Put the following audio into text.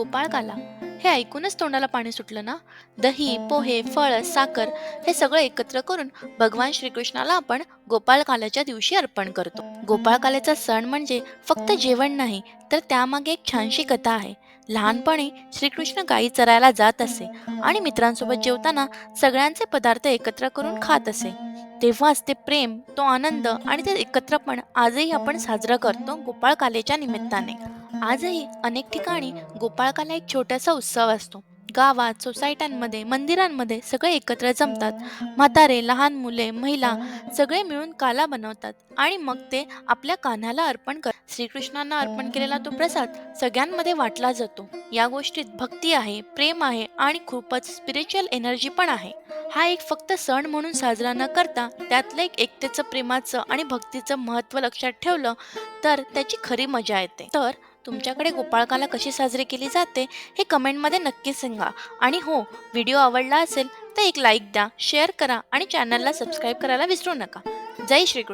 गोपाळकाला हे ऐकूनच तोंडाला पाणी सुटलं ना? दही पोहे फळ साखर हे सगळं एकत्र करून भगवान श्रीकृष्णाला आपण गोपाळकाल्याच्या दिवशी अर्पण करतो. गोपाळकाल्याचा सण म्हणजे फक्त जेवण नाही तर त्यामागे एक छानशी कथा आहे. लहानपणी श्रीकृष्ण गायी चरायला जात असे आणि मित्रांसोबत जेवताना सगळ्यांचे पदार्थ एकत्र करून खात असे. तेव्हाच ते प्रेम तो आनंद आणि ते एकत्रपण आजही आपण साजरा करतो गोपाळकालेच्या निमित्ताने. आजही अनेक ठिकाणी गोपाळकाला एक छोटासा उत्सव असतो. गावात सोसायट्यांमध्ये मंदिरांमध्ये सगळे एकत्र जमतात. म्हातारे लहान मुले महिला सगळे मिळून काला बनवतात आणि मग ते आपल्या कान्हाला अर्पण कर श्रीकृष्णांना अर्पण केलेला तो प्रसाद सगळ्यांमध्ये वाटला जातो. या गोष्टीत भक्ती आहे प्रेम आहे आणि खूपच स्पिरिच्युअल एनर्जी पण आहे. हा एक फक्त सण म्हणून साजरा न करता त्यातलं एक एकतेचं प्रेमाचं आणि भक्तीचं महत्त्व लक्षात ठेवलं तर त्याची खरी मजा येते. तर तुमच्याकडे गोपाळकाला कशी साजरी केली जाते हे कमेंटमध्ये नक्की सांगा. आणि हो व्हिडिओ आवडला असेल तर एक लाईक द्या शेअर करा आणि चॅनलला सबस्क्राईब करायला विसरू नका. जय श्रीकृष्ण.